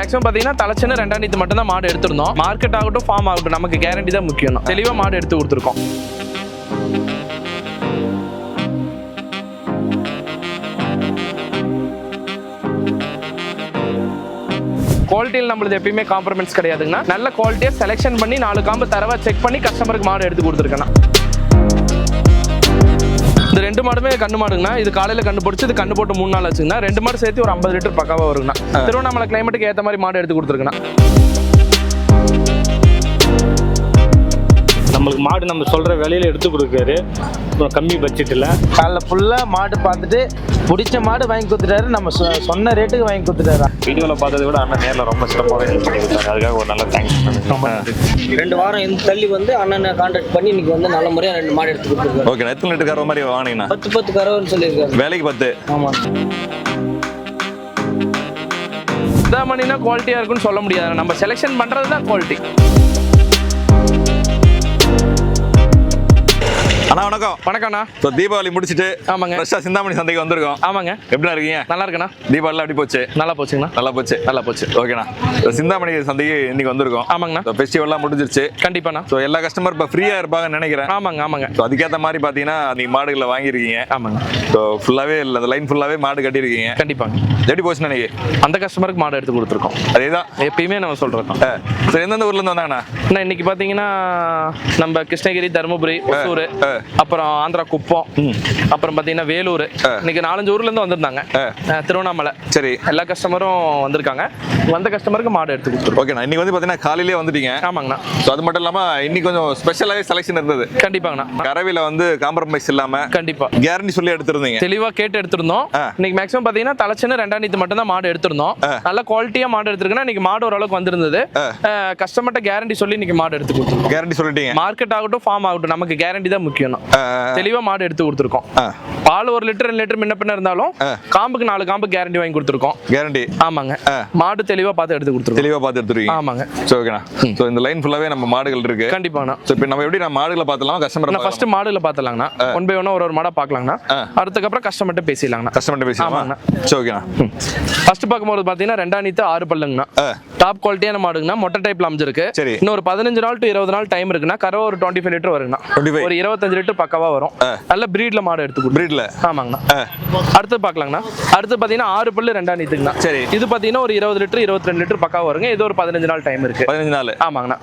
Maximum பார்த்தீங்கன்னா தலைச்சன்னு ரெண்டாம் தேதி மட்டும் தான் மாடு எடுத்திருந்தோம். மார்க்கெட் ஆகட்டும் ஃபார்ம் ஆகட்டும் நமக்கு கேரண்டி தான் முக்கியம். தெளிவாக மாடு எடுத்து கொடுத்துருக்கோம். குவாலிட்டியில் நம்மளுது எப்பயுமே காம்ப்ரமைஸ் கிடையாதுங்கண்ணா. நல்ல குவாலிட்டியாக செலெக்ஷன் பண்ணி நாலு காம்பு தரவா செக் பண்ணி கஸ்டமருக்கு மாடு எடுத்து கொடுத்துருக்கேண்ணா. இந்த ரெண்டு மாடுமே கண்ணு மாடுங்கண்ணா. இது காலையில கண்ணு போட்டுச்சு இது கண்ணு போட்டு மூணு நாள் ஆச்சுங்கண்ணா. ரெண்டு மாடு சேர்த்து ஒரு ஐம்பது லிட்டர் பக்காவா வருங்கண்ணா. திருவண்ணாமலை கிளைமேட்டுக்கு ஏற்ற மாதிரி மாடு எடுத்து கொடுத்துருக்கேண்ணா நம்மளுக்கு மாடு நம்ம சொல்கிற விலையில எடுத்து கொடுக்காரு அப்புறம் கம்மி பட்ஜெட்டில் காலைல ஃபுல்லாக மாடு பார்த்துட்டு பிடிச்ச மாடு வாங்கி கொடுத்துட்டாரு. நம்ம சொ- சொன்ன ரேட்டுக்கு வாங்கி கொடுத்துட்டாரு. வீடியோவில் பார்த்ததை விட அண்ணன் நேரில் ரொம்ப சிறப்பாகவே ஹெல்ப் பண்ணி கொடுத்தாரு அதுக்காக ஒரு நல்ல தேங்க்ஸ் ரெண்டு வாரம் இந்த தள்ளி வந்து அண்ணனை கான்டாக்ட் பண்ணி இன்னைக்கு வந்து நல்ல முறையாக ரெண்டு மாடு எடுத்து கொடுத்துருக்காரு. ஓகே எத்தனை லிட்டர் கறவை மாதிரி வாங்கினீங்கண்ணா? பத்து பத்து கரவன்னு சொல்லியிருக்காரு. வேலைக்கு பத்து. ஆமாம் இதான் மணினா குவாலிட்டியாக இருக்குன்னு சொல்ல முடியாது நம்ம செலெக்ஷன் பண்ணுறது தான் குவாலிட்டி அண்ணா வணக்கம். வணக்கம்ண்ணா. ஸோ தீபாவளி முடிச்சிட்டு ஆமாங்க. ஃப்ரெஷ்ஷாக சிந்தாமணி சந்தைக்கு வந்திருக்கோம். ஆமாங்க. எப்படிண்ணா இருக்கீங்க? நல்லா இருக்குண்ணா. தீபாவளிலாம் எப்படி போச்சு? நல்லா போச்சுங்கண்ணா. நல்லா போச்சு? நல்லா போச்சு. ஓகேண்ணா. ஸோ சிந்தாமணி சந்தைக்கு இன்னைக்கு வந்திருக்கோம். ஆமாங்கண்ணா. ஸோ ஃபெஸ்டிவல்லாம் முடிஞ்சிருச்சு. கண்டிப்பாண்ணா. ஸோ எல்லா கஸ்டமர் இப்போ ஃப்ரீயாக இருப்பாங்கன்னு நினைக்கிறேன். ஆமாங்க ஆமாங்க. ஸோ அதுக்கேற்ற மாதிரி பார்த்தீங்கன்னா நீங்கள் மாடுகளை வாங்கியிருக்கீங்க. ஆமாங்க. ஸோ ஃபுல்லாகவே இல்லை அந்த லைன் ஃபுல்லாகவே மாடு கட்டியிருக்கீங்க. கண்டிப்பாங்க. எப்படி போச்சுண்ணா இன்னைக்கு? அந்த கஸ்டமருக்கு மாடு எடுத்து கொடுத்துருக்கோம். அதே தான் எப்பயுமே நம்ம சொல்கிறோம் ஸோ எந்தெந்த ஊர்லேருந்து வந்தாங்கண்ணா? அண்ணா இன்னைக்கு பார்த்தீங்கன்னா நம்ம கிருஷ்ணகிரி தருமபுரி ஒசூர். அப்புறம் ஆந்திரா குப்பம். அப்புறம் பார்த்தீங்கன்னா வேலூர். இன்னைக்கு நாலஞ்சு ஊர்ல இருந்து வந்திருந்தாங்க. திருவண்ணாமலை. சரி. எல்லா கஸ்டமரும் வந்திருக்காங்க. வந்த கஸ்டமருக்கு மாடு எடுத்து கொடுத்துருக்கோம் ஓகேண்ணா இன்னைக்கு வந்து பார்த்தீங்கன்னா காலையிலேயே வந்துட்டீங்க. ஆமாங்கண்ணா. ஸோ அது மட்டும் இல்லாமல் இன்னைக்கு கொஞ்சம் ஸ்பெஷலாகவே செலெக்ஷன் இருந்தது. கண்டிப்பாங்கண்ணா. கறவையில் வந்து காம்ப்ரமைஸ் இல்லாமல் கண்டிப்பா. கேரண்டி சொல்லி எடுத்திருந்தீங்க. தெளிவா கேட்டு எடுத்திருந்தோம். இன்னைக்கு மேக்ஸிமம் பாத்தீங்கன்னா தலைச்சன்னு ரெண்டாம் நீத்து மட்டும் தான் மாடு எடுத்திருந்தோம். நல்ல குவாலிட்டியா மாடு எடுத்திருக்கேன்னா இன்னைக்கு மாடு ஓரளவுக்கு வந்திருந்தது. கஸ்டமர்கிட்ட கேரண்டி சொல்லி இன்னைக்கு மாடு எடுத்து கொடுத்துருக்கோம் கேரண்டி சொல்லிட்டீங்க. மார்க்கெட் ஆகட்டும் ஃபார்ம் ஆகட்டும் நமக்கு கேரண்டி தான் முக்கியம். தெளிவா மாடு எடுத்து கொடுத்துருக்கோம். பால் ஒரு லிட்டர் ரெண்டு லிட்டர் முன்ன பின்ன இருந்தாலும் காம்புக்கு நாலு காம்பு கேரண்டி வாங்கி கொடுத்துருக்கோம். கேரண்டி ஆமாங்க. மாடு தெளிவா பார்த்து எடுத்து கொடுத்துருக்கோம். தெளிவாக பார்த்து எடுத்துருக்கீங்க. ஆமாங்க. ஸோ ஓகேண்ணா ஸோ இந்த லைன் ஃபுல்லாகவே நம்ம மாடுகள் இருக்கு. கண்டிப்பாண்ணா ஸோ இப்போ நம்ம எப்படி நம்ம மாடுகளை பார்த்துலாம் கஸ்டமர் நான் ஃபர்ஸ்ட் மாடுல பாத்துலாங்கண்ணா ஒன் பை ஒன் ஒரு ஒரு மாடா பாக்கலாங்கண்ணா அடுத்தக்கப்புறம் கஸ்டமர்கிட்ட பேசிடலாங்கண்ணா. கஸ்டமர்கிட்ட பேசலாமா ஆமாண்ணா. ஸோ ஓகேண்ணா ஃபர்ஸ்ட் பார்க்கும்போது பாத்தீங்கன்னா ரெண்டாம் நீத்து ஆறு பல்லுங்கண்ணா. டாப் குவாலிட்டியான மாடுங்கண்ணா. மொட்டை டைப்ல அமைஞ்சிருக்கு. சரி. இன்னும் ஒரு பதினஞ்சு நாள் டு இருபது நாள் டைம் இருக்குண்ணா. கறவை ஒரு டுவெண்ட்டி ஃபைவ் லிட்டர் வருங்கண்ணா. 25. ஒரு இருபத்தஞ்சு லிட்டர் பக்கவா வரும். நல்ல பிரீட்ல மாடு எடுத்து பிரீட்ல ஆமாங்கண்ணா. அடுத்து பார்க்கலாங்கண்ணா. அடுத்து பார்த்தீங்கன்னா ஆறு பல்லு ரெண்டாம் நீத்துங்கண்ணா. சரி. இது பார்த்தீங்கன்னா ஒரு இருபது லிட்டர் இருபத்தி ரெண்டு லிட்டர் பக்கா வருங்க. இது ஒரு பதினஞ்சு நாள் டைம் இருக்கு பதினஞ்சு நாள். ஆமாங்கண்ணா.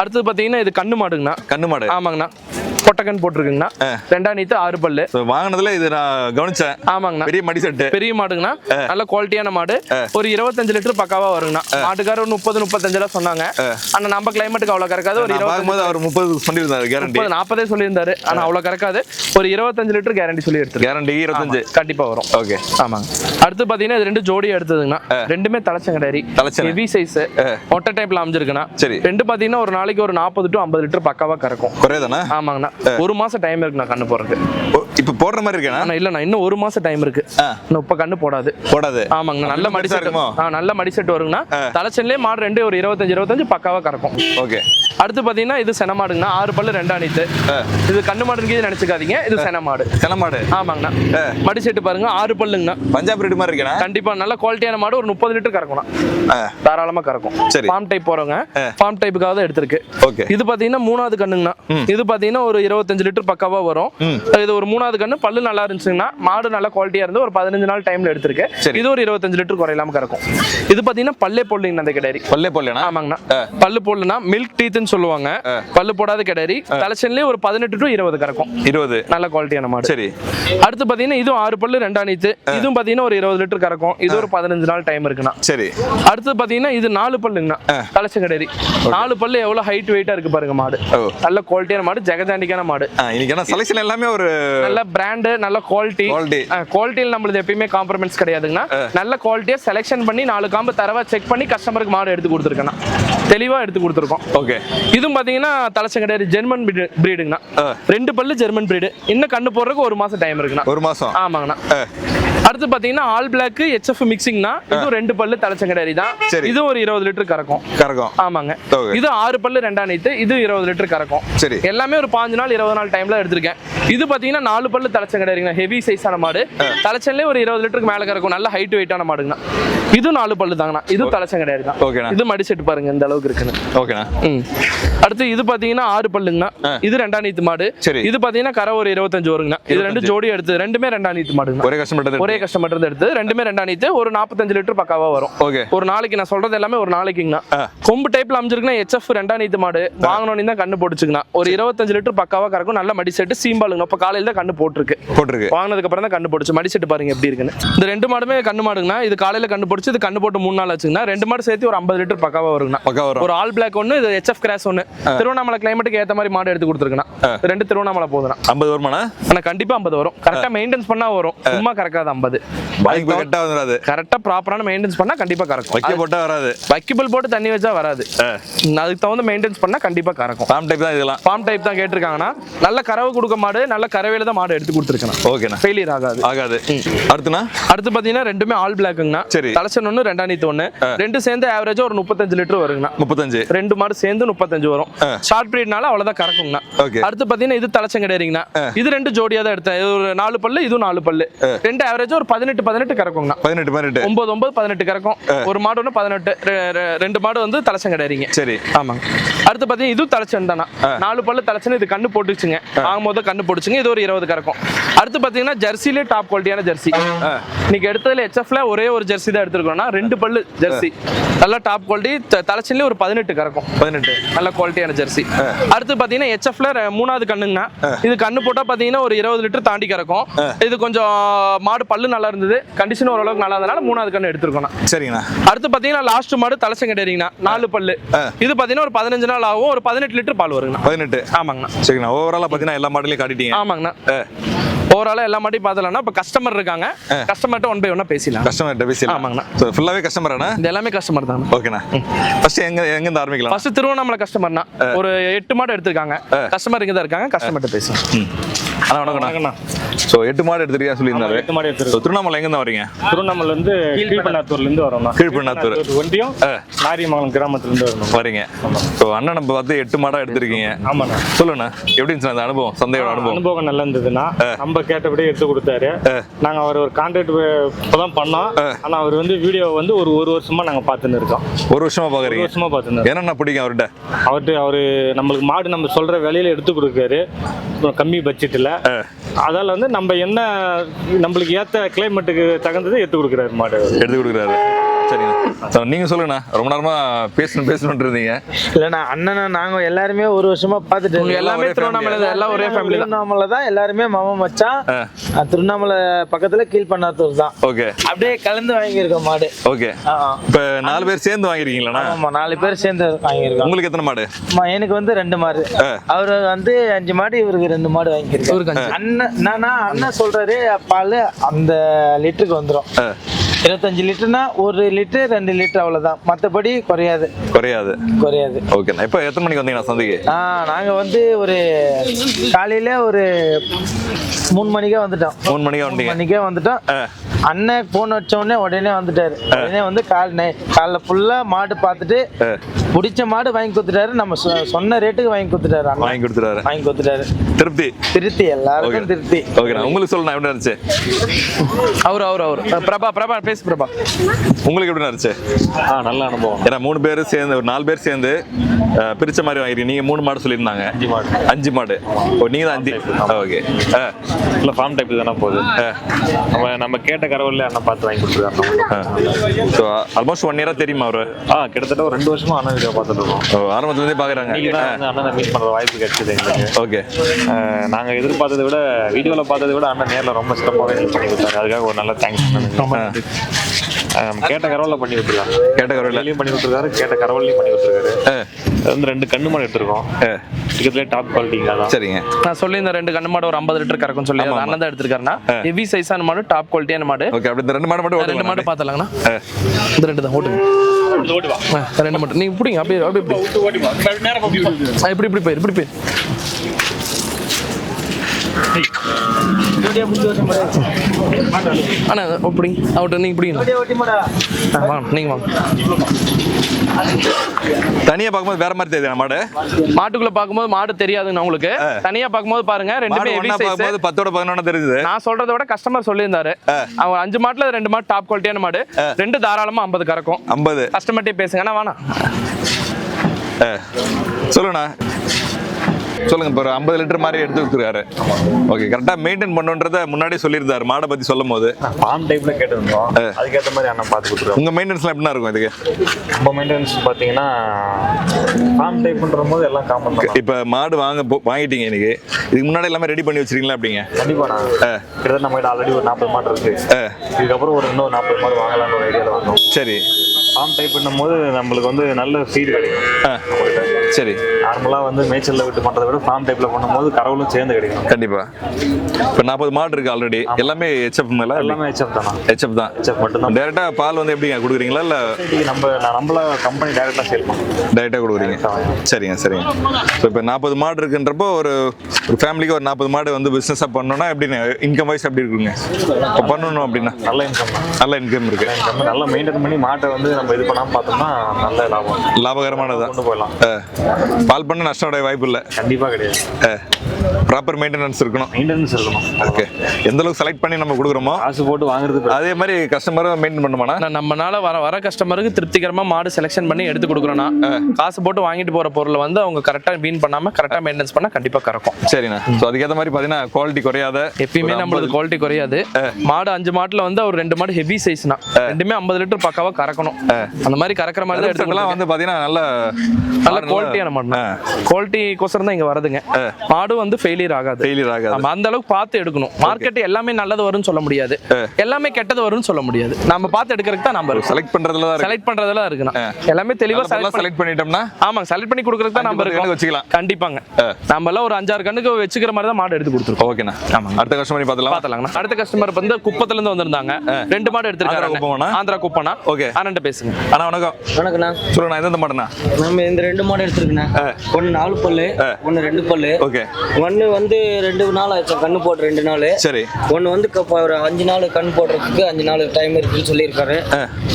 அடுத்து பார்த்தீங்கன்னா இது கண்ணு மாடுங்கண்ணா. கண்ணு மாடு. ஆமாங்கண்ணா. பொட்டக்கன் போட்டிருக்குங்கண்ணா. ரெண்டாம் நீத்து ஆறு பல்லு. வாங்கினதுல இது நான் கவனிச்சேன். ஆமாங்கண்ணா. பெரிய மடி செட்டு பெரிய மாடுங்கண்ணா. நல்ல குவாலிட்டியான மாடு. ஒரு இருபத்தஞ்சு லிட்டர் பக்காவா வருங்கண்ணா. மாட்டுக்காரர் ஒரு முப்பது முப்பத்தஞ்சுலாம் சொன்னாங்க. ஆனா நம்ம கிளைமேட்டுக்கு அவ்வளவு கறக்காது. ஒரு பார்க்கும்போது அவர் முப்பது சொல்லியிருந்தாரு கேரண்டி நாற்பதே சொல்லியிருந்தாரு. ஆனா அவ்வளவு கறக்காது. ஒரு இருபத்தஞ்சு லிட்டர் கேரண்டி சொல்லி எடுத்துருக்கேன் கேரண்டி இருபத்தஞ்சு கண்டிப்பா வரும். ஓகே ஆமாங்க. அடுத்து பாத்தீங்கன்னா இது ரெண்டு ஜோடி எடுத்ததுங்கண்ணா. ரெண்டுமே தலைச்சங்கடாரி தலைச்சங்கை. ஹெவி சைஸ் மொட்டை டைப்ல அமைஞ்சிருக்குண்ணா. சரி. ரெண்டு பாத்தீங்கன்னா ஒரு நாளைக்கு ஒரு நாற்பது டு ஐம்பது லிட்டர் பக்காவா கறக்கும். குறையதானே ஆமாங்கண்ணா. ஒரு மாசம் டைம் இருக்குண்ணா கண்ணு போறதுக்கு போடுற மாதிரி இருக்கேண்ணா ஆனா இல்லண்ணா இன்னும் ஒரு மாசம் டைம் இருக்கு. இன்னும் இப்ப கண்ணு போடாது. போடாது. ஆமாங்கண்ணா நல்ல மடி பெருசா செட் இருக்குமோ? ஆ நல்ல மடி செட் வருங்கண்ணா தலைச்சன்லேயே மாடு ரெண்டு ஒரு இருபத்தஞ்சு இருபத்தஞ்சு பக்காவா கறக்கும். ஓகே. அடுத்து பாத்தீங்கன்னா இது சென மாடுங்கண்ணா. ஆறு பல்லு ரெண்டா நீத்து இது கண்ணு மாடுன்னு நினைச்சுக்காதீங்க. இது சென மாடு. சென மாடு. ஆமாங்கண்ணா. மடி செட்டு பாருங்க ஆறு பல்லுங்கண்ணா. பஞ்சாப் ரேட்டு மாதிரி இருக்கேண்ணா கண்டிப்பா நல்ல குவாலிட்டியான மாடு ஒரு முப்பது லிட்டர் கறக்கணும். தாராளமா கறக்கும். சரி. ஃபார்ம் டைப் போறவங்க ஃபார்ம் டைப்புக்காக தான் எடுத்திருக்கு. ஓகே. இது பாத்தீங்கன்னா மூணாவது கண்ணுங்கண்ணா. இது பாத்தீங்கன்னா ஒரு இருபத்தஞ்சு லிட்டர் பக்காவா வரும். இது ஒரு மூணாவது கண்ணு பல்லு நல்லா இருந்துச்சுங்கன்னா மாடு நல்ல குவாலிட்டியா இருந்து ஒரு பதினஞ்சு நாள் டைம்ல எடுத்திருக்கு. இது ஒரு இருபத்தஞ்சு லிட்டர் குறையில்லாம கறக்கும். இது பாத்தீங்கன்னா பல்லே போடலிங்கண்ணா அந்த கிடாரி. பல்லே போடலண்ணா ஆமாங்கண்ணா. பல்லு போடலனா மில்க் டீத்னு சொல்லுவாங்க. பல்லு போடாத கிடாரி. தலைச்சன்லயே ஒரு பதினெட்டு டு இருபது கறக்கும். இருபது. நல்ல குவாலிட்டியான மாடு. சரி. அடுத்து பாத்தீங்கன்னா இதுவும் ஆறு பல்லு ரெண்டா நீத்து இதுவும் பாத்தீங்கன்னா ஒரு இருபது லிட்டர் கறக்கும். இது ஒரு பதினஞ்சு நாள் டைம் இருக்குண்ணா. சரி. அடுத்து பாத்தீங்கன்னா இது நாலு பல்லுங்கண்ணா. தலைச்ச கடேரி. நாலு பல்லு எவ்வளவு ஹைட் வெயிட்டா இருக்கு பாருங்க மாடு. நல்ல குவாலிட்டியான மாடு ஜெகஜாண்டிக்கான மாடு. இன்னைக்கு செலெக்ஷன் எல்லாமே ஒரு நல்ல பிராண்டு நல்ல குவாலிட்டி. குவாலிட்டியில் நம்மளுது எப்பயுமே காம்ப்ரமைஸ் கிடையாதுங்கண்ணா. நல்ல குவாலிட்டியா செலெக்ஷன் பண்ணி நாலு காம்பு தரவா செக் பண்ணி கஸ்டமருக்கு மாடு எடுத்து கொடுத்துருக்கேண்ணா. தெளிவா எடுத்து கொடுத்துருக்கோம். ஓகே இதுவும் பாத்தீங்கன்னா தலைச்ச கடேரி ஜெர்மன் பிரீடுங்கண்ணா ரெண்டு பல்லு ஜெர்மன் பிரீடு இன்னும் கண்ணு போடுறதுக்கு ஒரு மாசம் டைம் இருக்குண்ணா. ஒரு மாசம். ஆமாங்கண்ணா. அடுத்து பாத்தீங்கன்னா ஆல் பிளாக் ஹெச்எஃப் மிக்சிங்னா இதுவும் ரெண்டு பல்லு தலைச்சங்கடாரி தான். சரி. இது ஒரு இருபது லிட்டர் கறக்கும். கறக்கும். ஆமாங்க. இது ஆறு பல்லு ரெண்டா நீத்து இது இருபது லிட்டர் கறக்கும். சரி. எல்லாமே ஒரு பாஞ்சு நாள் இருபது நாள் டைம்ல எடுத்திருக்கேன். இது பாத்தீங்கன்னா நாலு பல்லு தலைச்சங்கடாரிங்க ஹெவி சைஸான மாடு. தலைச்சன்லேயே ஒரு இருபது லிட்டருக்கு மேல கறக்கும். நல்ல ஹைட் வெயிட்டான மாடுங்கண்ணா. இது நாலு பல்லு தாங்கண்ணா. இது தலைச்சம் கிடையாது தான். ஓகேண்ணா. இது மடி செட்டு பாருங்க இந்த அளவுக்கு இருக்குன்னு. ஓகேண்ணா. அடுத்து இது பாத்தீங்கன்னா ஆறு பல்லுங்கண்ணா. இது ரெண்டாம் நீத்து மாடு. சரி. இது பாத்தீங்கன்னா கரை ஒரு இருபத்தஞ்சு வருங்கண்ணா. இது ரெண்டு ஜோடி எடுத்து ரெண்டுமே ரெண்டாம் நீத்து மாடுங்கண்ணா. ஒரே கஷ்டப்பட்டது ஒரே கஸ்டமர் இருந்து எடுத்து ரெண்டுமே ரெண்டாம் நீத்து ஒரு நாற்பத்தஞ்சு லிட்டர் பக்காவா வரும். ஓகே. ஒரு நாளைக்கு நான் சொல்றது எல்லாமே ஒரு நாளைக்குங்கண்ணா. கொம்பு டைப்ல அமைஞ்சிருக்குன்னா ஹெச்எஃப் ரெண்டாம் நீத்து மாடு. வாங்கணும்னு தான் கண்ணு போட்டுச்சுங்கண்ணா. ஒரு இருபத்தஞ்சு லிட்டர் பக்காவா கறக்கும் நல்ல மடி செட்டு சீம்பாலுங்க இப்ப காலையில தான் கண்ணு போட்டிருக்கு. போட்டிருக்கு. வாங்கினதுக்கு அப்புறம் தான் கண்ணு போட்டுச்சு. மடி செட்டு பாருங்க எப்படி இருக்குன்னு. இந்த ரெண்டு மாடுமே கண்ணு மாடுங்கண்ணா. இது காலையில கண்ணு போட்டுச்சு இது கண்ணு போட்டு மூணு நாள் ஆச்சுங்கண்ணா. ரெண்டு மாடு சேர்த்து ஒரு ஐம்பது லிட்டர் பக்காவா வருங்கண்ணா. ஒரு ஆல் பிளாக் ஒன்று இது ஹெச்எஃப் கிராஸ் ஒன்று திருவண்ணாமலை கிளைமேட்டுக்கு ஏற்ற மாதிரி மாடு எடுத்து கொடுத்துருக்கேன் ரெண்டு திருவண்ணாமலை போதுண்ணா ஐம்பது வருமாண்ணா? ஆனா கண்டிப்பா ஐம்பது வரும். கரெக்டா மெயின்டைன்ஸ் பண்ணா வரும். சும்மா கறக்காது ஐம்பது. பைக் போய் கரெக்டாக வந்துடாது கரெக்டா ப்ராப்பரான மெயின்டைன்ஸ் பண்ணா கண்டிப்பா கறக்கும். வைக்க போட்டா வராது. வைக்கபிள் போட்டு தண்ணி வச்சா வராது. அதுக்கு தகுந்த மெயின்டைன்ஸ் பண்ணா கண்டிப்பா கறக்கும். ஃபார்ம் டைப் தான் இதெல்லாம் ஃபார்ம் டைப் தான் கேட்டிருக்காங்கன்னா நல்ல கறவை கொடுக்க மாடு நல்ல கறவையில தான் மாடு எடுத்து கொடுத்துருக்கேன் ஓகேண்ணா ஃபெயிலியர் ஆகாது. ஆகாது. அடுத்துண்ணா அடுத்து பாத்தீங்கன்னா ரெண்டுமே ஆல் பிளாக்குங்கண்ணா சரி. தலைச்சன் ஒன்று ரெண்டாம் நீத்து ஒன்று ரெண்டு சேர்ந்து ஆவரேஜா ஒரு முப்பத்தஞ்சு லிட்டர் வருங்கண்ணா. முப்பத்தஞ்சு. ரெண்டு மாடு சேர்ந்து முப்பத்தஞ்சு வரும். ஷார்ட் பீரியட்னால அவ்வளவுதான் கறக்குங்கண்ணா. அடுத்து பாத்தீங்கன்னா இது தலைச்சம் கிடையாதுங்கண்ணா. இது ரெண்டு ஜோடியா தான் எடுத்தேன். ஒரு நாலு பல்லு இது நாலு பல்லு. ரெண்டு ஒரு பதினெட்டு பதினெட்டு கறக்குங்கண்ணா. பதினெட்டு பதினெட்டு. ஒன்பது ஒன்பது பதினெட்டு கறக்கும். ஒரு மாடு ஒன்று பதினெட்டு ரெண்டு மாடு வந்து தலைச்சம் கிடையாதுங்க. சரி. ஆமாங்க. அடுத்து பாத்தீங்கன்னா இது தலைச்சன் தானா? நாலு பல்லு தலைச்சன் இது கண்ணு போட்டுச்சுங்க. ஆகும்போது கண்ணு போட்டுச்சுங்க. இது ஒரு இருபது கறக்கும். அடுத்து பாத்தீங்கன்னா ஜெர்சிலே டாப் குவாலிட்டியான ஜெர்சி. இன்னைக்கு எடுத்ததுல ஹெச்எஃப்ல ஒரே ஒரு ஜெர்சி தான் எடுத்துருக்கோம்னா ரெண்டு பல்லு ஜெர்சி. நல்ல டாப் குவாலிட்டி தலைச்சன்லேயே ஒரு பதினெட்டு கறக்கும். பதினெட்டு. நல்ல குவாலிட்டியான ஜெர்சி. அடுத்து பாத்தீங்கன்னா ஹெச்எஃப்ல மூணாவது கண்ணுங்கண்ணா. இது கண்ணு போட்டா பாத்தீங்கன்னா ஒரு இருபது லிட்டர் தாண்டி கறக்கும். இது கொஞ்சம் மாடு பல்லு நல்லா இருந்தது. கண்டிஷன் ஓரளவுக்கு நல்லா இருந்தனால மூணாவது கண்ணு எடுத்துருக்கோம் சரிங்கண்ணா. அடுத்து பாத்தீங்கன்னா லாஸ்ட் மாடு தலைச்சம் கிடையாதுங்கண்ணா நாலு பல்லு. இது பாத்தீங்கன்னா ஒரு பதினஞ்சு நாள் ஆகும். ஒரு பதினெட்டு லிட்டர் பால் வருங்கண்ணா. பதினெட்டு. ஆமாங்கண்ணா. சரிங்கண்ணா. ஓவராலாக பார்த்தீங்கன்னா எல்லா மாடலையும் காட்டிட்டீங்க. ஆமாங்கண்ணா. ஓவராலாக எல்லா மாட்டையும் பார்த்தலாம்னா இப்போ கஸ்டமர் இருக்காங்க. கஸ்டமர்கிட்ட ஒன் பை ஒன்னா பேசிடலாம். கஸ்டமர்கிட்ட பேசி ஆமாங்கண்ணா. ஸோ ஃபுல்லாகவே கஸ்டமராண்ணா இது எல்லாமே கஸ்டமர் தான் ஓகேண்ணா ஃபர்ஸ்ட் எங்க எங்கேருந்து ஆரம்பிக்கலாம்? ஃபர்ஸ்ட் திருவண்ணாமலை கஸ்டமர்னா ஒரு எட்டு மாடு எடுத்திருக்காங்க. கஸ்டமர் இங்க தான் இருக்காங்க கஸ்டமர்கிட்ட பேசலாம் அண்ணா வணக்கம்ண்ணா. ஸோ எட்டு மாடு எடுத்துருக்கா சொல்லியிருந்தாரு எட்டு மாடு எடுத்துருக்கோம். திருவண்ணாமலை எங்கேருந்து வரீங்க? திருவண்ணாமலை இருந்து கீழ்பண்ணாத்தூர்ல இருந்து வரோம்ண்ணா கீழ்பண்ணாத்தூர். ஒன்றியம் நாரியமங்கலம் கிராமத்துல இருந்து வரணும். வரீங்க. ஸோ அண்ணன் நம்ம பார்த்து எட்டு மாடா எடுத்திருக்கீங்க. ஆமாண்ணா. சொல்லுண்ணா. எப்படி இருந்துச்சு அந்த அனுபவம்? சந்தையோட அனுபவம்? அனுபவம் நல்லா இருந்ததுன்னா நம்ம கேட்டபடி எடுத்து கொடுத்தாரு. நாங்க அவர் ஒரு கான்ட்ராக்ட் இப்பதான் பண்ணோம். ஆனா அவர் வந்து வீடியோ வந்து ஒரு ஒரு வருஷமா நாங்க பார்த்துன்னு இருக்கோம். ஒரு வருஷமா ஒரு பாக்குறீங்க? வருஷமா பார்த்துன்னு என்னென்ன பிடிக்கும் அவர்கிட்ட? அவர்கிட்ட அவரு நம்மளுக்கு மாடு நம்ம சொல்ற விலையில எடுத்து கொடுக்காரு. கம்மி பட்ஜெட்டில் அதால வந்து நம்ம என்ன நம்மளுக்கு ஏத்த கிளைமேட்டுக்கு தகுந்தது எடுத்து கொடுக்குறாரு மாடு. எடுத்து கொடுக்குறாரு. சரிண்ணா. ஸோ நீங்க சொல்லுங்கண்ணா. ரொம்ப நேரமா பேசணும் பேசணும்னு இருந்தீங்க. இல்லைண்ணா அண்ணனை நாங்க எல்லாருமே ஒரு வருஷமா பார்த்துட்டு. எல்லாமே திருவண்ணாமலை தான், எல்லாம் ஒரே ஃபேமிலி தான். திருவண்ணாமலை தான் எல்லாருமே மாமா மச்சான். திருவண்ணாமலை பக்கத்துல கீழ்பண்ணாத்தூர் தான். ஓகே. அப்படியே கலந்து வாங்கியிருக்கோம் மாடு. ஓகே. இப்போ நாலு பேர் சேர்ந்து வாங்கிருக்கீங்களாண்ணா ஆமா நாலு பேர் சேர்ந்து வாங்கியிருக்கோம். உங்களுக்கு எத்தனை மாடு? எனக்கு வந்து ரெண்டு மாடு. அவரு வந்து அஞ்சு மாடு இவருக்கு ரெண்டு மாடு அஞ்சு. அண்ணன் என்னன்னா அண்ணன் சொல்றாரு பால் அந்த லிட்டருக்கு வந்துடும் இருபத்தஞ்சு லிட்டர்னா ஒரு லிட்டர் ரெண்டு லிட்டர் அவ்வளவுதான். மற்றபடி குறையாது. குறையாது. குறையாது. ஓகேண்ணா இப்போ எத்தனை மணிக்கு வந்தீங்கண்ணா சந்தைக்கு? ஆ நாங்க வந்து ஒரு காலையில ஒரு மூணு மணிக்கே வந்துட்டோம். மூணு மணிக்கு மூணு வந்தீங்க. மணிக்கே வந்துட்டோம். அண்ணன் போன் வச்ச உடனே உடனே வந்துட்டாரு. உடனே வந்து கால் காலைல ஃபுல்லா மாடு பார்த்துட்டு பிடிச்ச மாடு வாங்கி கொடுத்துட்டாரு. நம்ம சொன்ன ரேட்டுக்கு வாங்கி கொடுத்துட்டாரு அண்ணன் வாங்கி கொடுத்துறாரு வாங்கி கொடுத்துட்டாரு. திருப்தி. திருப்தி எல்லாருக்கும் ஓகே. திருப்தி. ஓகேண்ணா உங்களுக்கு சொல்லணும் எப்படி இருந்துச்சு அவர் அவர் அவர். பிரபா பிரபா பேசு பிரபா. உங்களுக்கு எப்படி இருந்துச்சு ஆ நல்ல அனுபவம். ஏன்னா மூணு பேர் சேர்ந்து ஒரு நாலு பேர் சேர்ந்து பிரிச்ச மாதிரி வாங்கிருக்கீங்க. நீங்க மூணு மாடு சொல்லியிருந்தாங்க. அஞ்சு மாடு. அஞ்சு மாடு. ஓ நீங்க தான் அஞ்சு. ஓகே. இல்லை ஃபார்ம் டைப் தானே போகுது. நம்ம நம்ம கேட்ட கரவல்ல அண்ணன் பார்த்து வாங்கி கொடுத்துருக்காரு. ஸோ ஆல்மோஸ்ட் ஒன் இயரா தெரியுமா அவரு? ஆ கிட்டத்தட்ட ஒரு ரெண்டு வருஷமா அண்ணன் வீடியோ பார்த்துட்டு இருக்கோம் ஓ, ஆரம்பத்துல இருந்தே பாக்குறாங்க இன்னைக்கு தான் வந்து அண்ணனை மீட் பண்ற வாய்ப்பு கிடைச்சது எங்களுக்கு. ஓகே. நாங்க எதிர்பார்த்ததை விட வீடியோல பார்த்ததை விட அண்ணன் நேர்ல ரொம்ப சிறப்பாகவே ஹெல்ப் பண்ணி கொடுத்தாரு. அதுக்காக ஒரு நல்ல தேங்க்ஸ் கேட்ட கரவல்ல பண்ணி விட்டுருக்காங்க. கேட்ட கருவில கரவல்லையும் பண்ணி விட்டுருக்காரு கேட்ட கரவல்லையும் பண்ணி விட்டுருக்காரு. வந்து ரெண்டு கண்ணு மாடு எடுத்திருக்கோம். இருக்கிறதுலே டாப் குவாலிட்டிங்க தான் சரிங்க. நான் சொல்லி இந்த ரெண்டு கண்ணு மாடு ஒரு ஐம்பது லிட்டர் கறக்கும் சொல்லி அண்ணன் தான் எடுத்திருக்காருன்னா ஹெவி சைஸான மாடு டாப் குவாலிட்டியான மாடு. ஓகே அப்படி இந்த ரெண்டு மாடு மட்டும் ரெண்டு மாடு? பார்த்தலாங்கண்ணா இந்த ரெண்டு தான் ஓட்டுங்க. ரெண்டு மட்டும். நீங்க பிடிங்க அப்படியே அப்படியே இப்படி இப்படி போயிரு இப்படி போயிரு. அண்ணா ஓ, பிடிங்க அவட்ட நீங்க பிடிங்க. ஓட்டி மாடா ஆ, வாங்க நீங்க வாங்க. தனியா பார்க்கும்போது வேற மாதிரி தெரியுது மாடு. மாட்டுக்குள்ள பார்க்கும்போது மாடு தெரியாதுங்க உங்களுக்கு. தனியா பார்க்கும்போது பாருங்க ரெண்டுமே size. பார்க்கும்போது பத்தோட பதினொன்னா தெரியுது. நான் சொல்றதை விட கஸ்டமர் சொல்லியிருந்தாரு. அவங்க அஞ்சு மாட்டுல ரெண்டு மாடு டாப் குவாலிட்டியான மாடு. ரெண்டு தாராளமா ஐம்பது கறக்கும். ஐம்பது. கஸ்டமர்ட்டே பேசுங்க வேணாம் சொல்லுண்ணா. சொல்லுங்க இப்போ ஒரு ஐம்பது லிட்டர் மாதிரி எடுத்து கொடுத்துருக்காரு. ஓகே கரெக்டாக மெயின்டைன் பண்ணுன்றத முன்னாடியே சொல்லியிருந்தாரு. மாடை பத்தி சொல்லும் போது ஃபார்ம் டைப்ல கேட்டிருந்தோம். அதுக்கேற்ற மாதிரி அண்ணன் பார்த்து கொடுத்துருவோம் உங்க மெயின்டெனன்ஸ்லாம் எப்படின்னா இருக்கும் இதுக்கு? நம்ம மெயின்டெனன்ஸ் பார்த்தீங்கன்னா ஃபார்ம் டைப்ன்ற போது எல்லாம் காமன் இப்போ மாடு வாங்க வாங்கிட்டீங்க இன்னைக்கு. இதுக்கு முன்னாடி எல்லாமே ரெடி பண்ணி வச்சிருக்கீங்களா அப்படிங்க கண்டிப்பா நான். கிட்டத்தட்ட நம்ம கிட்ட ஆல்ரெடி ஒரு நாற்பது மாடு இருக்கு. இதுக்கப்புறம் ஒரு இன்னும் நாற்பது மாடு வாங்கலாம்னு ஒரு ஐடியாவில் வந்தோம். சரி. ஃபார்ம் டைப் பண்ணும்போது நம்மளுக்கு வந்து நல்ல ஃபீட் கிடைக்கும். சரி. நார்மலாக வந்து மேய்ச்சலில் விட்டு பண்ணுறதை விட ஃபார்ம் டைப்பில் பண்ணும்போது கறவுலும் சேர்ந்து கிடைக்கும் கண்டிப்பா. இப்போ நாற்பது மாடு இருக்கு ஆல்ரெடி எல்லாமே ஹெச்எஃப் மேல எல்லாமே ஹெச்எஃப் தானா? ஹெச்எஃப் தான். ஹெச்எஃப் மட்டும்தான். டேரெக்டா பால் வந்து எப்படிங்க கொடுக்குறீங்களா இல்ல? நம்ம நம்மள கம்பெனி டேரெக்டாக சேல் பண்ணுவோம். டைரெக்டாக கொடுக்குறீங்க. சரிங்க சரிங்க. ஸோ இப்போ நாற்பது மாடு இருக்குன்றப்போ ஒரு ஒரு ஃபேமிலிக்கு ஒரு நாற்பது மாடு வந்து பிஸ்னஸாக பண்ணணும்னா எப்படின்னு இன்கம் வைஸ் எப்படி இருக்குங்க? இப்போ பண்ணணும் அப்படின்னா? நல்ல இன்கம் தான். நல்ல இன்கம் இருக்கு. நல்லா மெயின்டைன் பண்ணி மாட்டை வந்து நம்ம இது பண்ணாமல் பார்த்தோம்னா நல்ல லாபம். லாபகரமானது தான் கொண்டு போயிடலாம். பால் பண்ண நஷ்டம் அடைய வாய்ப்பு இல்லை. கண்டிப்பாக கிடையாது. ப்ராப்பர் மெயின்டெனன்ஸ் இருக்கணும். மெயின்டெனன்ஸ் இருக்கணும். ஓகே எந்த அளவுக்கு செலக்ட் பண்ணி நம்ம கொடுக்குறோமோ காசு போட்டு வாங்குறது. அதே மாதிரி கஸ்டமரும் மெயின்டைன் பண்ணுமாண்ணா? நம்மனால வர வர கஸ்டமருக்கு திருப்திகரமா மாடு செலெக்ஷன் பண்ணி எடுத்து கொடுக்குறோம்னா காசு போட்டு வாங்கிட்டு போற பொருளை வந்து அவங்க கரெக்டா வீண் பண்ணாம கரெக்டா மெயின்டெனன்ஸ் பண்ணா கண்டிப்பா கறக்கும். சரிண்ணா. ஸோ அதுக்கேற்ற மாதிரி பார்த்தீங்கன்னா குவாலிட்டி குறையாத எப்பயுமே நம்மளுக்கு குவாலிட்டி குறையாது. மாடு அஞ்சு மாட்டுல வந்து ஒரு ரெண்டு மாடு ஹெவி சைஸ்னா ரெண்டுமே ஐம்பது லிட்டர் பக்காவா கறக்கணும். அந்த மாதிரி கறக்கிற மாதிரி தான் கருப்பு செட்டெல்லாம் எடுத்து வந்து பார்த்தீங்கன்னா நல்ல நல்ல குவாலிட்டியான மாடு குவாலிட்டி கோசரம் தான் இங்க வருதுங்க. மாடு வந்து ஃபெயிலியர் ஆகாது. ஃபெயிலியர் ஆகாது. அந்த அளவுக்கு பார்த்து எடுக்கணும். மார்க்கெட் எல்லாமே நல்லது வரும்னு சொல்ல முடியாது. எல்லாமே கெட்டது வரும்னு சொல்ல முடியாது. நம்ம பார்த்து எடுக்கிறதுக்கு தான் நம்ம செலக்ட் பண்றதுல தான் இருக்கு. செலக்ட் பண்றதுல இருக்கணும் எல்லாமே தெளிவா செலக்ட் பண்ணிட்டோம்னா? ஆமாங்க செலக்ட் பண்ணி கொடுக்கறதுக்கு தான் நம்ம இருக்கோம். வச்சுக்கலாம். கண்டிப்பாங்க. நம்ம எல்லாம் ஒரு அஞ்சாறு கண்ணுக்கு வச்சுக்கிற மாதிரி தான் மாடு எடுத்து கொடுத்துருக்கோம். ஓகேண்ணா அடுத்த கஸ்டமர் பார்த்தலாம் பாத்தலாங்கண்ணா அடுத்த கஸ்டமர் வந்து குப்பத்துல இருந்து வந்திருந்தாங்க ரெண்டு மாடு எடுத்திருக்காங்க ஆந்திரா குப்பமாண்ணா? ஆந்திரா குப்பனா Okay. அண்ணன் பேசுங்க. அண்ணா வணக்கம். வணக்கண்ணா. சொல்லுண்ணா எந்த மாட்டேண்ணா நம்ம இந்த ரெண்டு மாடு எடுத்துருக்கண்ணா. ஒன்று நாலு பல்லு ஒன்று ரெண்டு பல்லு ஓகே ஒன்று வந்து ரெண்டு நாள் ஆச்சு. கண்ணு போட்டு ரெண்டு நாள். சரி. ஒன்று வந்து ஒரு அஞ்சு நாள் கண் போடுறதுக்கு அஞ்சு நாள் டைம் இருக்குன்னு சொல்லியிருக்காரு.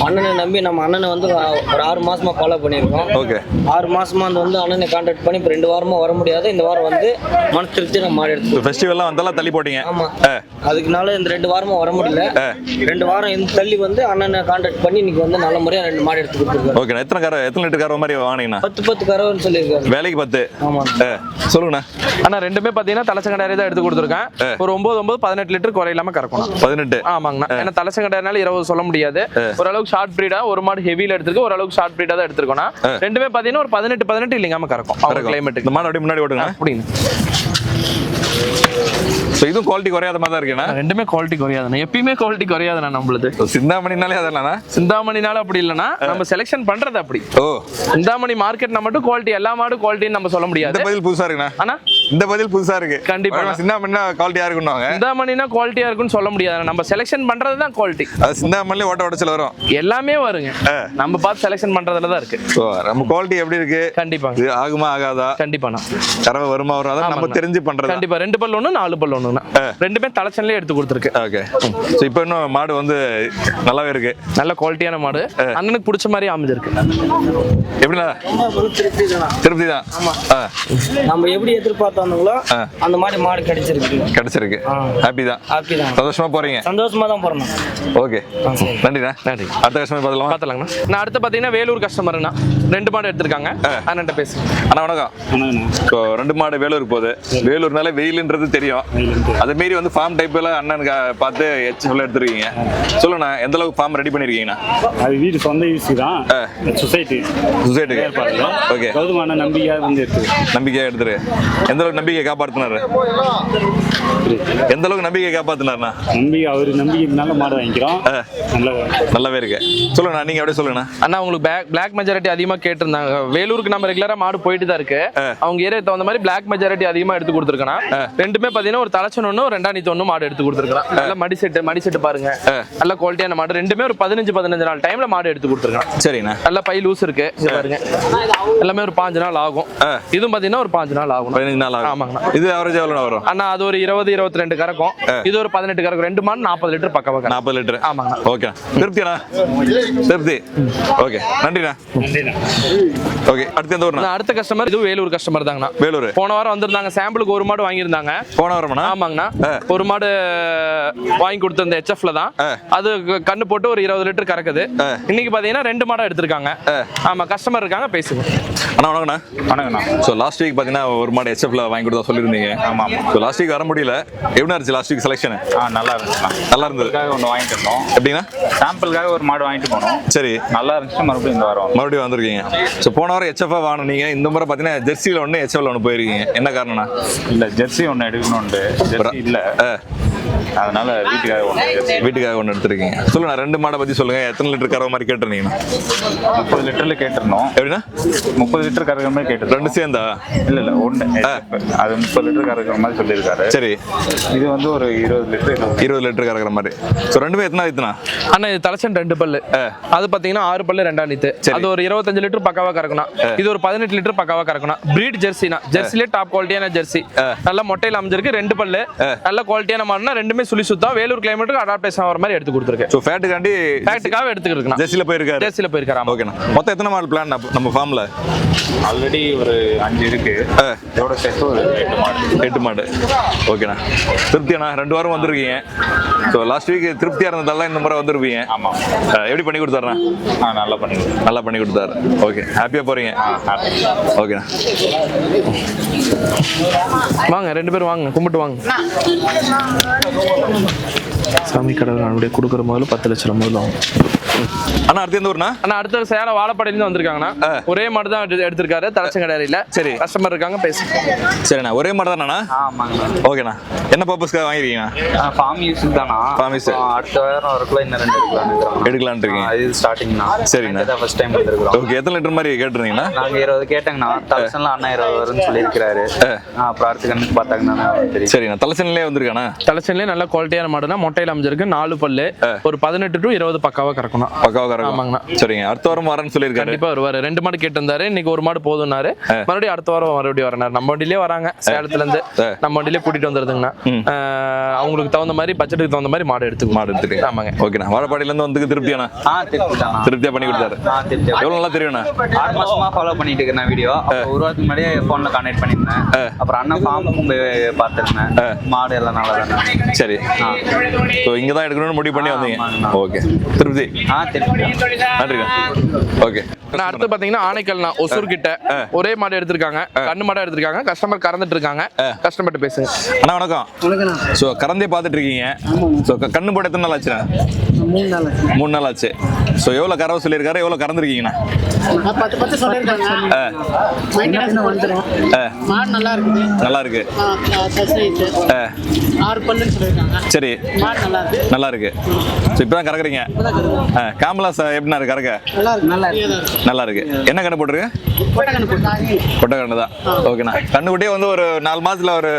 அண்ணனை நம்பி நம்ம அண்ணனை வந்து ஒரு ஆறு மாசமா ஃபாலோ பண்ணியிருக்கோம். ஓகே. ஆறு மாசமா அந்த வந்து அண்ணனை கான்டாக்ட் பண்ணி இப்போ ரெண்டு வாரமா வர முடியாது. இந்த வாரம் வந்து மன திருப்தி நம்ம மாடு எடுத்து ஃபெஸ்டிவல்லாம் வந்தாலும் தள்ளி போட்டீங்க. ஆமா. அதுக்குனால இந்த ரெண்டு வாரமா வர முடியல. ரெண்டு வாரம் இந்த தள்ளி வந்து அண்ணனை கான்டாக்ட் பண்ணி இன்னைக்கு வந்து நல்ல முறையா ரெண்டு மாடு எடுத்து கொடுத்துருக்காரு. ஓகேண்ணா. எத்தனை கார எத்தனை லிட்டர் கார மாதிரி வாங்கினீங்கண்ணா? பத்து பத்து கரவன்னு சொல்லியிருக்காரு. வேலைக்கு பத்து. ஆமா சொல்லுங்கண்ணா. ஆனா ரெண்டுமே பாத்தீங்கன்னா தலைச்சங்கடாரி தான் எடுத்து கொடுத்துருக்கேன். ஒரு ஒன்பது ஒன்பது பதினெட்டு லிட்டர் குறையில்லாம கறக்கணும். பதினெட்டு. ஆமாங்கண்ணா. ஏன்னா தலைச்சங்கடாரினால இருபது சொல்ல முடியாது. ஓரளவுக்கு ஷார்ட் பிரீடா ஒரு மாடு ஹெவியில எடுத்திருக்கு ஓரளவுக்கு ஷார்ட் பிரீடா தான் எடுத்திருக்கோம்னா ரெண்டுமே பாத்தீங்கன்னா ஒரு பதினெட்டு பதினெட்டு இல்லைங்காம கறக்கும். கிளைமேட்டுக்கு மாடு அப்படியே முன்னாடி ஓடுங்க அப்படின்னு ஸோ இதுவும் குவாலிட்டி குறையாத மாதிரி தான் இருக்கேண்ணா. ரெண்டுமே குவாலிட்டி குறையாதுண்ணா. எப்பயுமே குவாலிட்டி குறையாதுண்ணா நம்மளுது. சிந்தாமணினாலே அதெல்லாம் சிந்தாமணினால அப்படி இல்லைன்னா நம்ம செலெக்ஷன் பண்றது அப்படி. ஓ. சிந்தாமணி மார்க்கெட்னா மட்டும் குவாலிட்டி எல்லா மாடும் குவாலிட்டின்னு நம்ம சொல்ல முடியாது. பதில் புதுசா இருக்குண்ணா. ஆனா இந்த பதில் புதுசா இருக்கு. கண்டிப்பா. சிந்தாமணினா குவாலிட்டியா இருக்குன்னாங்க சிந்தாமணினா குவாலிட்டியா இருக்குன்னு சொல்ல முடியாது. நம்ம செலெக்ஷன் பண்றது தான் குவாலிட்டி அது சிந்தாமணிலே ஓட்ட உடச்சல் வரும். எல்லாமே வருங்க. நம்ம பார்த்து செலெக்ஷன் பண்றதுல தான் இருக்கு. ஸோ நம்ம குவாலிட்டி எப்படி இருக்கு? கண்டிப்பாங்க இது ஆகுமா ஆகாதா? கண்டிப்பாண்ணா கறவை வருமா வரும் அதான் நம்ம. தெரிஞ்சு பண்றது? கண்டிப்பா. ரெண்டு பல்லு ஒண்ணு நாலு பல்லு ஒண்ணுண்ணா ரெண்டுமே தலைச்சன்லயே எடுத்து கொடுத்துருக்கு. ஓகே. ஸோ இப்போ இன்னும் மாடு வந்து நல்லாவே இருக்கு. நல்ல குவாலிட்டியான மாடு. அண்ணனுக்கு பிடிச்ச மாதிரி அமைஞ்சிருக்கு. எப்படிண்ணா? திருப்தி தானா. திருப்தி தான் ஆ எதிர்பார்த்தாங்களோ அந்த மாதிரி மாடு கிடைச்சிருக்கு. கிடைச்சிருக்கு. ஹாப்பி தான். ஹாப்பி தான். சந்தோஷமா போறீங்க? சந்தோஷமா தான் போறோம் ஓகே நன்றிண்ணா. நன்றி. அடுத்த கஸ்டமர் பார்த்துலாம் பாத்தலாங்கண்ணா நான் அடுத்து பாத்தீங்கன்னா வேலூர் கஸ்டமர்ண்ணா ரெண்டு மாடு எடுத்திருக்காங்க. அண்ணன்ட்ட பேசு அண்ணா வணக்கம். இப்போ ரெண்டு மாடு வேலூர் போகுது. வேலூர்னால வெயிலுன்றது தெரியும். அதை மீறி வந்து ஃபார்ம் டைப்ல அண்ணனுக்கு பார்த்து எச்எஃப்ல எடுத்துருக்கீங்க. சொல்லுண்ணா எந்த அளவுக்கு ஃபார்ம் ரெடி பண்ணிருக்கீங்கண்ணா? அது வீடு சொந்த யூஸ் தான். சொசைட்டி சொசைட்டிக்கு ஓகே கௌதமான நம்பிக்கையாக வந்து இருக்குது நம்பிக்கையா எடுத்துரு. எந்த அளவுக்கு நம்பிக்கை காப்பாத்துனாரு? எந்த அளவுக்கு நம்பிக்கை காப்பாத்துனாருண்ணா? நம்பிக்கை அவர் நம்பிக்கைனால மாடு வாங்கிக்கிறோம். நல்ல நல்லாவே இருக்கு சொல்லுங்கண்ணா நீங்க அப்படியே சொல்லுங்கண்ணா அண்ணா உங்களுக்கு பேக் பிளாக் மெஜாரிட்டி அதிகமா கேட்டிருந்தாங்க. வேலூருக்கு நம்ம ரெகுலரா மாடு போயிட்டு தான் இருக்கு. அவங்க ஏரியா தகுந்த மாதிரி பிளாக் மெஜாரிட்டி அதிகமா எடுத்து கொடுத்துருக்கேன் ரெண்டுமே பாத்தீங்கன்னா ஒரு தலைச்சன் ஒண்ணு ஒரு ரெண்டாயிரத்தி ஒண்ணு மாடு எடுத்து கொடுத்துருக்கேன் நல்ல மடி செட்டு மடி செட்டு பாருங்க. நல்ல குவாலிட்டியான மாடு. ரெண்டுமே ஒரு பதினஞ்சு பதினஞ்சு நாள் டைம்ல மாடு எடுத்து கொடுத்துருக்கேன் சரிண்ணா. நல்ல பை லூஸ் இருக்கு. பாருங்க. எல்லாமே ஒரு பாஞ்சு நாள் ஆகும். இதுவும் பாத்தீங்கன்னா ஒரு பாஞ்சு நாள் ஆகும். பதினஞ்சு நாள் ஆகும் ஆமாங்கண்ணா இது அவரேஜ் எவ்வளோ வரும்? அண்ணா அது ஒரு இருபது இருபத்தி ரெண்டு கறக்கும் இது ஒரு பதினெட்டு கறக்கும். ரெண்டு மாடு நாற்பது லிட்டர் பக்கவா கறக்கும் நாற்பது லிட்டர். ஆமாங்கண்ணா. ஓகே. திருப்தியாண்ணா திருப்தி. ஓகே. நன்றிண்ணா. ஓகே. அடுத்து எந்த ஊர்ண்ணா? நான் அடுத்த கஸ்டமர் இது வேலூர் கஸ்டமர் தாங்கண்ணா. வேலூர். போன வாரம் வந்திருந்தாங்க. சாம்பிளுக்கு ஒரு மாடு வாங்கியிருந்தாங்க. போன வாரம்ண்ணா? ஆமாங்கண்ணா. ஒரு மாடு வாங்கி கொடுத்த ஹெச்எஃப்ல தான். அது கண்ணு போட்டு ஒரு இருபது லிட்டர் கறக்குது. இன்னைக்கு பாத்தீங்கன்னா ரெண்டு மாடா எடுத்திருக்காங்க. ஆமா கஸ்டமர் இருக்காங்க பேசுங்க. அண்ணா வணக்கண்ணா வணக்கண்ணா ஸோ லாஸ்ட் வீக் பார்த்தீங்கன்னா ஒரு மாடு ஹெச்எஃப்ல வாங்கி கொடுத்தா சொல்லியிருந்தீங்க. ஆமாம் ஸோ லாஸ்ட் வீக் வர முடியல. எப்படி இருந்துச்சு லாஸ்ட் வீக் செலெக்ஷன் ஆ நல்லா இருந்துச்சுண்ணா நல்லா இருந்தது. சாம்பிளுக்காக ஒன்று வாங்கிட்டு இருந்தோம். எப்படின்னா? சாம்பிளுக்காக ஒரு மாடு வாங்கிட்டு போனோம். சரி. நல்லா இருந்துச்சு மறுபடியும் இந்த வாரம் மறுபடியும் வந்திருக்கீங்க. ஸோ போன வாரம் ஹெச்எஃப் வாங்கினீங்க. இந்த முறை பார்த்தீங்கன்னா ஜெர்சியில் ஒன்று ஹெச்எஃப்ல ஒன்று போயிருக்கீங்க. என்ன காரணம்னா? இல்லை ஜெர்சி ஒன்று எடுக்கணும்ண்டு ஜெர்சி இல்லை. அதனால வீட்டுக்காக ஒன்று வீட்டுக்காக ஒன்று எடுத்திருக்கீங்க. சொல்லுங்க ரெண்டு மாடை பற்றி சொல்லுங்க. எத்தனை லிட்டர் கறவை மாதிரி கேட்டிருந்தீங்கன்னா முப்பது லிட்டரில் கேட்டிருந்தோம். எப்படின்னா முப்பது லிட்டர் கறக்கிற மாதிரி கேட்டிருந்தோம். ரெண்டு சேர்ந்தா? இல்லை இல்லை ஒன்று அது முப்பது லிட்டர் கறக்கிற மாதிரி சொல்லியிருக்காரு. சரி. இது வந்து ஒரு இருபது லிட்டர் இருபது லிட்டர். கறக்கிற மாதிரி. ஸோ ரெண்டுமே எத்தனை எத்தனா? அண்ணா இது தலைச்சன் ரெண்டு பல்லு. அது பாத்தீங்கன்னா ஆறு பல்லு ரெண்டாம் நீத்து. அது ஒரு இருபத்தஞ்சு லிட்டர் பக்காவா கறக்கணும் இது ஒரு பதினெட்டு லிட்டர் பக்காவா கறக்கணும் பிரீட் ஜெர்சினா ஜெர்சிலே டாப் குவாலிட்டியான ஜெர்சி நல்ல மொட்டையில அமைஞ்சிருக்கு ரெண்டு பல்லு. நல்ல குவாலிட்டியான மாடுனா ரெண்டுமே சுழி சுத்தம் வேலூர் கிளைமேட்டுக்கு அடாப்டேஷன் ஆகிற மாதிரி எடுத்து கொடுத்துருக்கு. ஸோ ஃபேட்டுக்காண்டி ஃபேக்ட்டுக்காக எடுத்துக்கிருக்கணும் ஜெர்சியில் போயிருக்காரு. ஜெர்சியில போயிருக்காரு. ஓகேண்ணா மொத்தம் எத்தனை மாடு பிளான் நம்ம ஃபார்மில் ஆல்ரெடி ஒரு அஞ்சு இருக்கு. இதோட சேர்த்து ஒரு எட்டு மாடு. எட்டு மாடு. ஓகேண்ணா திருப்தியாண்ணா? ரெண்டு வாரம் வந்திருக்கீங்க. ஸோ லாஸ்ட் வீக் திருப்தியாக இருந்ததால இந்த முறை வந்திருப்பீங்க. ஆமாம் எப்படி பண்ணி கொடுத்தாருண்ணா? ஆ நல்லா பண்ணிடுவோம் நல்லா பண்ணி கொடுத்தாரு. ஓகே ஹாப்பியாக போகிறீங்க ஓகேண்ணா வாங்க ரெண்டு பேரும் வாங்க கும்பிட்டு வாங்க. சாமி கடவுள் நம்மளுடைய கொடுக்குற முதல்ல பத்து லட்சம் முதல்ல ஆகும் அண்ணா அடுத்து எந்த ஊர்ண்ணா? அண்ணா அடுத்த சேலம் வாழப்பாடியில வந்திருக்காங்கண்ணா. ஒரே மாடு தான் எடுத்து- எடுத்திருக்காரு தலைச்சங்கடையில சரி. கஸ்டமர் இருக்காங்க பேசு. சரிண்ணா ஒரே மாடு தானண்ணா? ஆமாங்க ஓகேண்ணா. என்ன பர்பஸ்க்காக வாங்கிருக்கீங்கண்ணா ஃபார்ம் யூஸ் தானா Farm use. ஆ, அடுத்த வாரம் வரக்குள்ள இன்னும் ரெண்டு எடுக்கலாம்னு இருக்கிறோம். எடுக்கலான்ட்டு இருக்கீங்க. இது ஸ்டார்டிங்ண்ணா சரிண்ணா. ஃபர்ஸ்ட் டைம் வந்திருக்கிறோம். ஓகே எத்தனை லிட்டர் மாதிரி கேட்டிருந்தீங்கண்ணா? நாங்க இருபது கேட்டேங்கண்ணா. தௌசண்ட்ல அண்ணா இருபது வரும்னு சொல்லியிருக்கிறாரு. அப்புறம் அடுத்த கண்ணுக்கு பார்த்தாங்கன்னா தெரியும். சரிண்ணா தலைச்சனிலே வந்திருக்காண்ணா? தலைச்சன்லயே நல்ல குவாலிட்டியான மாடுனா மொட்டையில அமைஞ்சிருக்கு. நாலு பல்லு. ஒரு பதினெட்டு டு இருபது பக்காவா கறக்கணும் பக்காவாக ஆமாங்கண்ணா. சரிங்க. அடுத்த வாரம் வரேன்னு சொல்லியிருக்காரு. கண்டிப்பா வருவாரு. ரெண்டு மாடு கேட்டு இருந்தாரு இன்னைக்கு ஒரு மாடு போதும்னாரு. மறுபடியும் அடுத்த வாரம் மறுபடியும் வரனாரு நம்ம வண்டியிலே வராங்க. சேலத்துல இருந்து நம்ம வண்டியிலே கூட்டிட்டு வந்துருதுங்கண்ணா. அவங்களுக்கு தகுந்த மாதிரி பட்ஜெட்டுக்கு தகுந்த மாதிரி மாடு எடுத்துக்கணும் மாடு எடுத்துருக்கீங்க ஆமாங்க. ஓகேண்ணா. வாழப்பாடியிலேருந்து வந்து திருப்தியாண்ணா? திருப்தியாக பண்ணி கொடுத்தாரு. ஆ திருப்தி எவ்வளோ நல்லா தெரியும்ண்ணா? ஆறு மாசமா ஃபாலோ பண்ணிட்டு இருக்கேன் வீடியோ. ஒரு வாரத்துக்கு முன்னாடியே ஃபோன்ல கனெக்ட் பண்ணியிருந்தேன். அப்புறம் அண்ணன் போய் பார்த்துருந்தேன். மாடு எல்லாம் நல்லா சரி. ஸோ இங்கே தான் எடுக்கணும்னு முடிவு பண்ணி வந்தீங்க. ஓகே. திருப்தி. ஆ நன்றிண்ணா ஓகே. ஆனா அடுத்து பாத்தீங்கன்னா ஆனைக்கல்னா ஒசூர் கிட்ட ஒரே மாடு எடுத்திருக்காங்க. கண்ணு மாடு எடுத்திருக்காங்க. கஸ்டமர் கறந்துட்டு இருக்காங்க கஸ்டமர்கிட்ட பேசுங்க. அண்ணா வணக்கம். ஸோ கறந்தே பார்த்துட்டு இருக்கீங்க ஸோ கண்ணு போட்டு எத்தனை நாள் ஆச்சுண்ணா? மூணு நாள் ஆச்சு. ஸோ எவ்வளோ கறவை சொல்லியிருக்காரு? எவ்வளோ கறந்துருக்கீங்கண்ணா? பத்து பத்து சொல்லியிருக்காங்க. நல்லா இருக்கு. ஆறு பல்லுன்னு சொல்லியிருக்காங்க. சரி. நல்லா இருக்கு. நல்லா இருக்கு. ஸோ இப்போ தான் கறக்குறீங்க ஆ காமலா சார் எப்படிண்ணா இருக்கு கறக்க? நல்லா இருக்கு. நல்லா இருக்கு. நல்லா இருக்கு. என்ன கண்ணு போட்டிருக்கு? கொட்டை கண்ணு தான். ஓகேண்ணா. கண்ணுக்குட்டியே வந்து ஒரு நாலு மாசத்துல ஒரு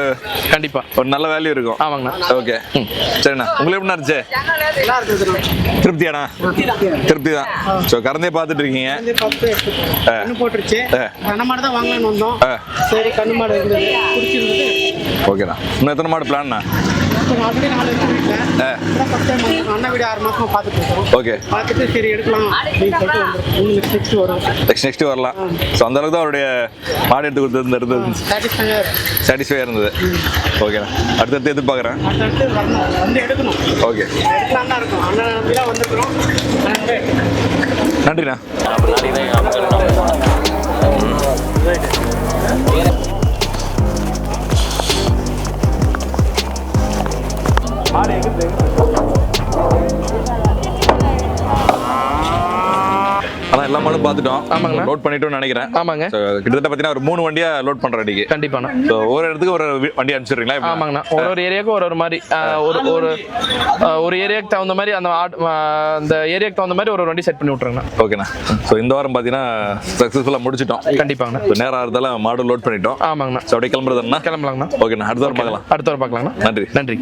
கண்டிப்பா. ஒரு நல்ல வேல்யூ இருக்கும். ஆமாங்கண்ணா. ஓகே. சரிண்ணா. உங்களுக்கு எப்படிண்ணா இருந்துச்சு? திருப்தியாண்ணா? திருப்தி தான். ஸோ கறந்தே பார்த்துட்டு இருக்கீங்க. கண்ணு போட்டுருச்சு. கண்ண மாடு தான் வாங்கலாம்னு வந்தோம். சரி கண்ணு மாடு ஓகேண்ணா. இன்னும் எத்தனை மாடு பிளான்னா ஓகே. நெக்ஸ்ட் வரும். நெக்ஸ்ட் நெக்ஸ்ட் வரலாம். ஸோ அந்த அளவுக்கு தான் அவருடைய மாடு எடுத்து கொடுத்தது இருந்தது சாட்டிஸ்ஃபையாக இருந்தது. ஓகேண்ணா அடுத்தடுத்து எதிர்பார்க்குறேன். அடுத்தடுத்து வரணும். வந்து எடுக்கணும். ஓகே எடுக்கலாம் பார்த்துட்டோம் ஆமாங்கண்ணா. லோட் பண்ணிட்டோம்னு நினைக்கிறேன். ஆமாங்க. கிட்டத்தட்ட பார்த்தீங்கன்னா ஒரு மூணு வண்டியா லோட் பண்ணுற அடிக்கு. கண்டிப்பாண்ணா. ஸோ ஒரு இடத்துக்கு ஒரு வண்டி அனுப்பிச்சிடுறீங்களா? ஆமாங்கண்ணா. ஒரு ஒரு ஏரியாவுக்கு ஒரு ஒரு மாதிரி ஒரு ஒரு ஒரு ஏரியாவுக்கு தகுந்த மாதிரி அந்த அந்த ஏரியாவுக்கு தகுந்த மாதிரி ஒரு ஒரு வண்டி செட் பண்ணி விட்ருங்கண்ணா ஓகேண்ணா. ஸோ இந்த வாரம் பார்த்தீங்கன்னா சக்ஸஸ்ஃபுல்லாக முடிச்சிட்டோம். கண்டிப்பாங்கண்ணா. ஸோ நேரம் ஆகிறதால மாடு லோட் பண்ணிட்டோம். ஆமாங்கண்ணா. ஸோ அப்படியே கிளம்புறதுண்ணா கிளம்பலாங்கண்ணா. ஓகேண்ணா. அடுத்த வாரம் பார்க்கலாம். அடுத்த வாரம் பார்க்கலாங்கண்ணா. நன்றி. நன்றி.